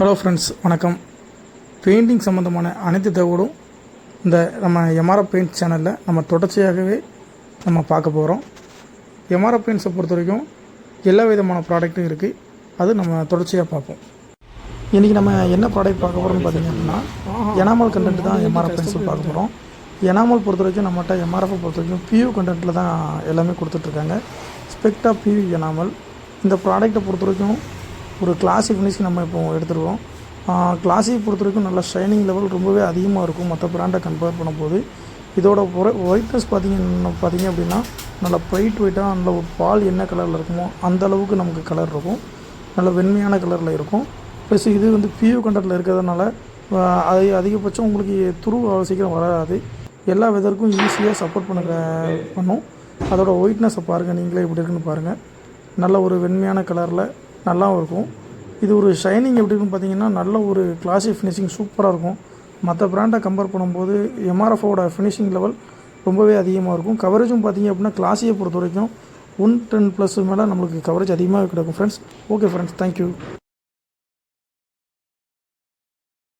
Hello friends வணக்கம். Painting சம்மந்தமான அனைத்து தகவலும் இந்த நம்ம எம்ஆர்எஃப் பெயிண்ட் சேனலில் நம்ம தொடர்ச்சியாகவே நம்ம பார்க்க போகிறோம் எம்ஆர்எஃப் பெயிண்ட்ஸை பொறுத்த வரைக்கும் எல்லா விதமான ப்ராடக்ட்டும் இருக்குது அது நம்ம தொடர்ச்சியாக பார்ப்போம். இன்றைக்கி நம்ம என்ன ப்ராடக்ட் பார்க்க போகிறோம்னு பார்த்திங்க அப்படின்னா எனாமல் கண்டென்ட் தான் எம்ஆர்எஃப் பெயிண்ட்ஸில் பார்க்க போகிறோம் எனாமல் பொறுத்த வரைக்கும் நம்மகிட்ட எம்ஆர்எஃப் பொறுத்த வரைக்கும் பியூ கண்டென்ட்டில் தான் எல்லாமே கொடுத்துட்ருக்காங்க ஸ்பெக்டா பியூ எனாமல் இந்த ப்ராடக்ட்டை பொறுத்த வரைக்கும் ஒரு கிளாசிக் ஃபினிஷ் நம்ம இப்போ எடுத்துருக்கோம். கிளாசிக் பொறுத்த வரைக்கும் நல்ல ஷைனிங் லெவல் ரொம்பவே அதிகமாக இருக்கும். மற்ற பிராண்டை கம்பேர் பண்ணும்போது. இதோட ஒயிட்னஸ் பார்த்தீங்கன்னா பார்த்தீங்க அப்படின்னா நல்லா ப்ரைட் ஒயிட்டாக நல்ல ஒரு பால் என்ன கலரில் இருக்குமோ அந்த அளவுக்கு நமக்கு கலர் இருக்கும். நல்ல வெண்மையான கலரில் இருக்கும். ப்ளஸ் இது வந்து பியூ கண்டரில் இருக்கிறதுனால அது அதிகபட்சம் உங்களுக்கு துரு அவ்வளோ சீக்கிரம் வராது. எல்லா வெதருக்கும் ஈஸியாக சப்போர்ட் பண்ண பண்ணும். அதோட ஒயிட்னஸை பாருங்கள் நீங்களே எப்படி இருக்குன்னு பாருங்கள் நல்ல ஒரு வெண்மையான கலரில் நல்லாவும் இருக்கும். இது ஒரு ஷைனிங் எப்படி இருக்குன்னு பார்த்தீங்கன்னா நல்ல ஒரு கிளாசி ஃபினிஷிங் சூப்பராக இருக்கும். மற்ற பிராண்டை கம்பேர் பண்ணும்போது எம்ஆர்எஃபோட ஃபினிஷிங் லெவல் ரொம்பவே அதிகமாக இருக்கும். கவரேஜும் பார்த்தீங்க அப்படின்னா கிளாஸியை பொறுத்த வரைக்கும் ஒன் டென் ப்ளஸ் மேலே நம்மளுக்கு கவரேஜ் அதிகமாக கிடைக்கும் ஃப்ரெண்ட்ஸ் ஓகே ஃப்ரெண்ட்ஸ் தேங்க்யூ